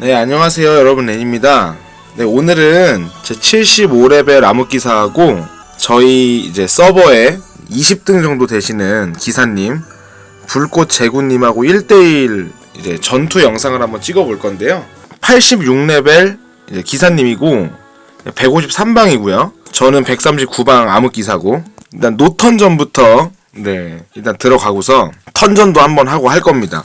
네, 안녕하세요. 여러분, 렌입니다. 네, 오늘은 제 75레벨 암흑기사하고 저희 이제 서버에 20등 정도 되시는 기사님, 불꽃 제구님하고 1대1 이제 전투 영상을 한번 찍어 볼 건데요. 86레벨 이제 기사님이고 153방이고요. 저는 139방 암흑기사고 일단 노턴전부터 네, 일단 들어가고서 턴전도 한번 하고 할 겁니다.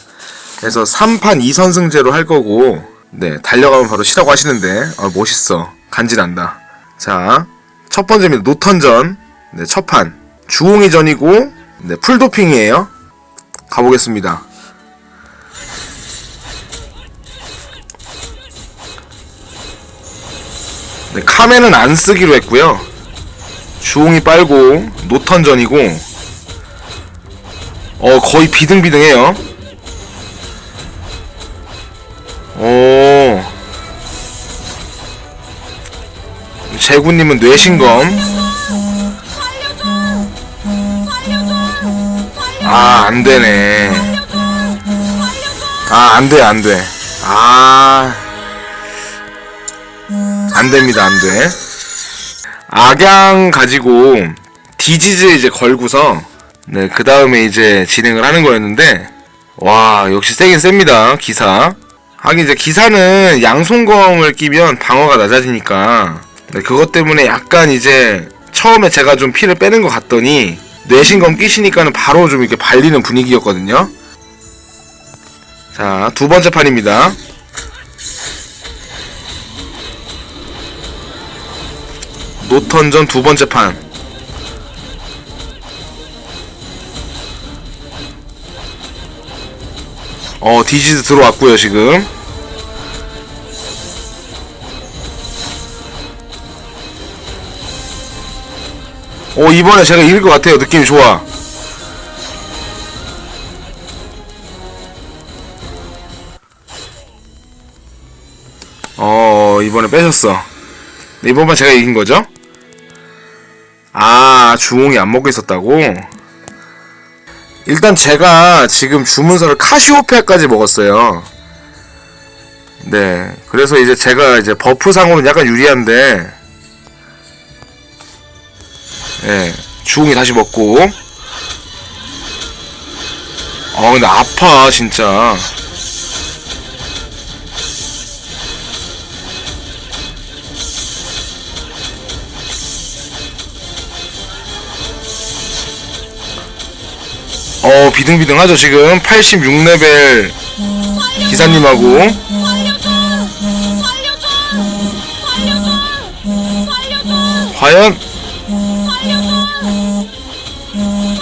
그래서 3판 2선승제로 할 거고 네 달려가면 바로 시라고 하시는데 아 멋있어. 간지난다. 자 첫 번째입니다. 노턴전. 네 첫판. 주홍이 전이고 네 풀도핑이에요. 가보겠습니다. 네 카멘은 안 쓰기로 했고요. 주홍이 빨고 노턴전이고 어 거의 비등비등해요 오. 재구님은 뇌신검. 아, 안 되네. 아, 안 돼, 안 돼. 아. 안 됩니다, 안 돼. 악양 가지고 디지즈 이제 걸고서 네, 그 다음에 이제 진행을 하는 거였는데 와, 역시 세긴 셉니다, 기사. 하긴 이제 기사는 양손검을 끼면 방어가 낮아지니까 네, 그것 때문에 약간 이제 처음에 제가 좀 피를 빼는 것 같더니 뇌신검 끼시니까는 바로 좀 이렇게 발리는 분위기였거든요. 자, 두 번째 판입니다. 노턴전 두 번째 판. 어, 디지드 들어왔고요, 지금. 오, 이번에 제가 이길 것 같아요. 느낌이 좋아. 어, 이번에 빼셨어. 네, 이번만 제가 이긴 거죠? 아, 주홍이 안 먹고 있었다고? 일단 제가 지금 주문서를 카시오페아까지 먹었어요. 네. 그래서 이제 제가 이제 버프상으로는 약간 유리한데, 예. 주홍이 다시 먹고. 아, 근데 아파, 진짜. 어, 비등비등하죠, 지금. 86레벨 기사님하고. 과연?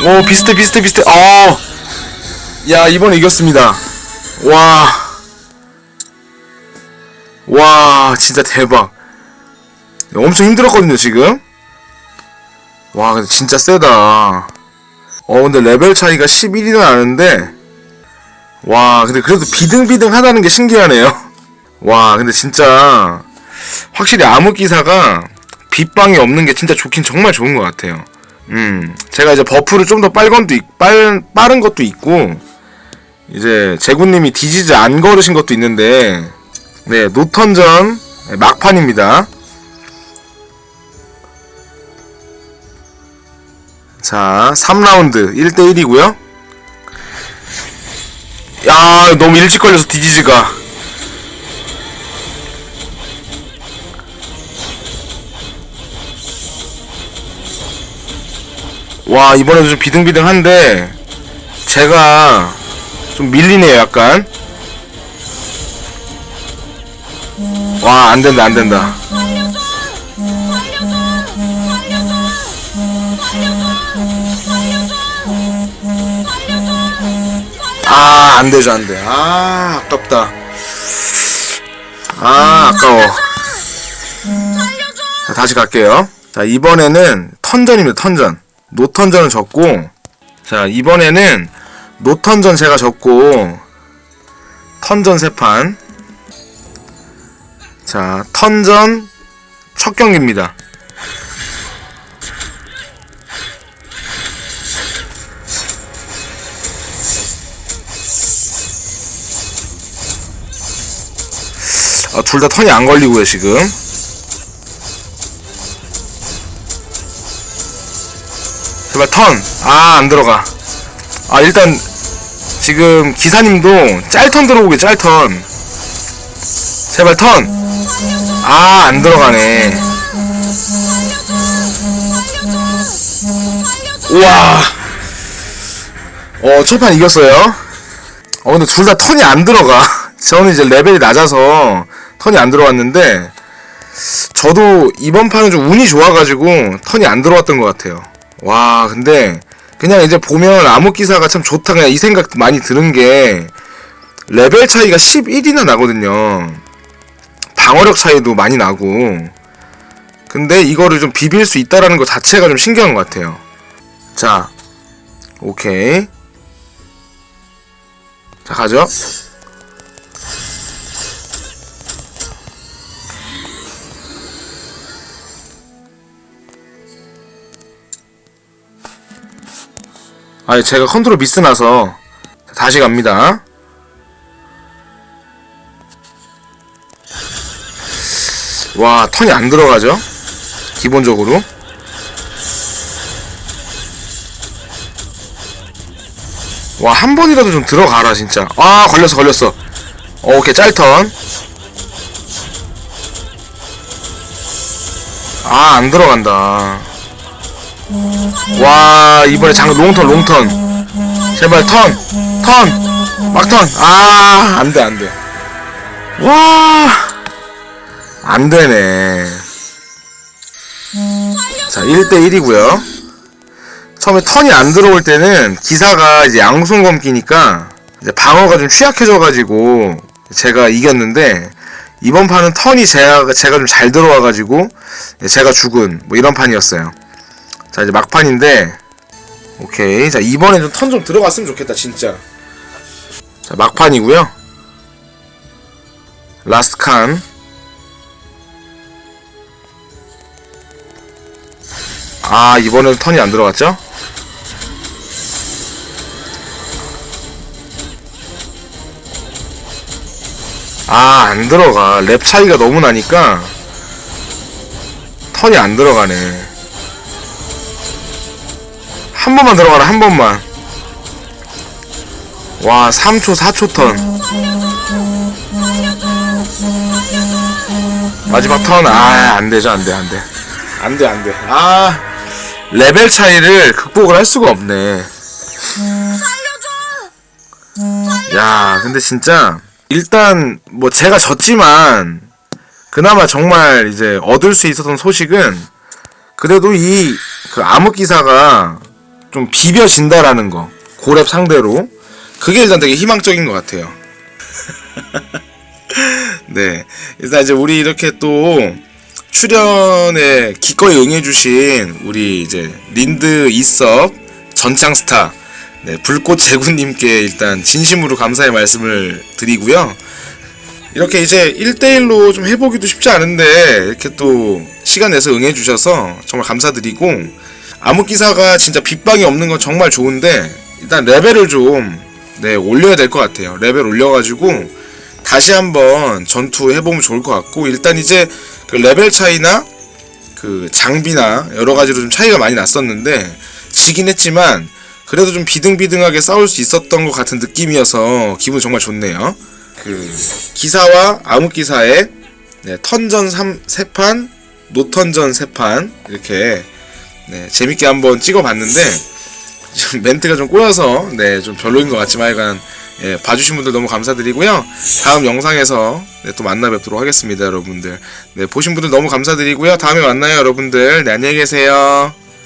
오, 비슷해, 비슷해, 비슷해. 어. 야, 이번에 이겼습니다. 와. 와, 진짜 대박. 엄청 힘들었거든요, 지금. 와, 근데 진짜 세다. 어 근데 레벨 차이가 11이나 나는데 와 근데 그래도 비등비등하다는 게 신기하네요 와 근데 진짜 확실히 암흑기사가 빗방이 없는 게 진짜 좋긴 정말 좋은 것 같아요 음 제가 이제 버프를 좀 더 빨건 도 있, 빨, 빠른 것도 있고 이제 제구님이 디지즈 안 걸으신 것도 있는데 네 노턴전 막판입니다 자, 3라운드 1대1이고요. 야, 너무 일찍 걸려서 디지즈가. 와, 이번에도 좀 비등비등한데 제가 좀 밀리네요, 약간. 와, 안 된다, 안 된다. 아, 안 되죠, 안 돼. 아, 아깝다. 아, 아까워. 자, 다시 갈게요. 자, 이번에는 턴전입니다, 턴전. 노턴전은 졌고, 자, 이번에는 노턴전 제가 졌고, 턴전 세 판. 자, 턴전 첫 경기입니다. 아, 둘 다 턴이 안 걸리고요, 지금. 제발 턴! 아, 안 들어가. 아, 일단, 지금 기사님도 짤턴 들어오게, 짤턴. 제발 턴! 아, 안 들어가네. 우와! 어, 첫판 이겼어요. 어, 근데 둘 다 턴이 안 들어가. 저는 이제 레벨이 낮아서 턴이 안 들어왔는데, 저도 이번 판은 좀 운이 좋아가지고 턴이 안 들어왔던 것 같아요. 와, 근데 그냥 이제 보면 암흑기사가 참 좋다. 그냥 이 생각 많이 드는 게, 레벨 차이가 11이나 나거든요. 방어력 차이도 많이 나고. 근데 이거를 좀 비빌 수 있다라는 것 자체가 좀 신기한 것 같아요. 자, 오케이. 자, 가죠. 아니, 제가 컨트롤 미스 나서 다시 갑니다. 와, 턴이 안 들어가죠? 기본적으로. 와, 한 번이라도 좀 들어가라, 진짜. 아, 걸렸어, 걸렸어. 어, 오케이, 짤턴. 아, 안 들어간다. 와, 이번에 장, 롱턴, 롱턴. 제발, 턴! 턴! 막턴! 아, 안 돼, 안 돼. 와, 안 되네. 자, 1대1이고요 처음에 턴이 안 들어올 때는 기사가 이제 양손 검기니까 이제 방어가 좀 취약해져가지고 제가 이겼는데 이번 판은 턴이 제가 제가 좀 잘 들어와가지고 제가 죽은 뭐 이런 판이었어요. 자 이제 막판인데 오케이 자 이번에 좀 턴 좀 들어갔으면 좋겠다 진짜. 자 막판이고요. 라스트 칸. 아 이번에는 턴이 안 들어갔죠? 아, 안 들어가. 랩 차이가 너무 나니까 턴이 안 들어가네. 한 번만 들어가라, 한 번만. 와, 3초, 4초 턴. 마지막 턴, 아, 안 되죠, 안 돼, 안 돼. 안 돼, 안 돼. 아, 레벨 차이를 극복을 할 수가 없네. 야, 근데 진짜, 일단 뭐 제가 졌지만 그나마 정말 이제 얻을 수 있었던 소식은 그래도 이 그 암흑 기사가 좀 비벼진다라는 거 고렙 상대로 그게 일단 되게 희망적인 것 같아요. 네 일단 이제 우리 이렇게 또 출연에 기꺼이 응해주신 우리 이제 린드 이섭 전창 스타 네, 불꽃 제구님께 일단 진심으로 감사의 말씀을 드리고요. 이렇게 이제 1대1로 좀 해보기도 쉽지 않은데, 이렇게 또 시간 내서 응해주셔서 정말 감사드리고, 암흑기사가 진짜 빗방이 없는 건 정말 좋은데, 일단 레벨을 좀, 네, 올려야 될 것 같아요. 레벨 올려가지고, 다시 한번 전투 해보면 좋을 것 같고, 일단 이제 그 레벨 차이나, 그 장비나 여러 가지로 좀 차이가 많이 났었는데, 지긴 했지만, 그래도 좀 비등비등하게 싸울 수 있었던 것 같은 느낌이어서 기분 정말 좋네요. 그 기사와 암흑기사의 네, 턴전 3, 3판, 노턴전 3판 이렇게 네, 재밌게 한번 찍어봤는데 좀 멘트가 좀 꼬여서 네, 좀 별로인 것 같지만 약간 예, 봐주신 분들 너무 감사드리고요. 다음 영상에서 네, 또 만나 뵙도록 하겠습니다, 여러분들. 네, 보신 분들 너무 감사드리고요. 다음에 만나요, 여러분들. 네, 안녕히 계세요.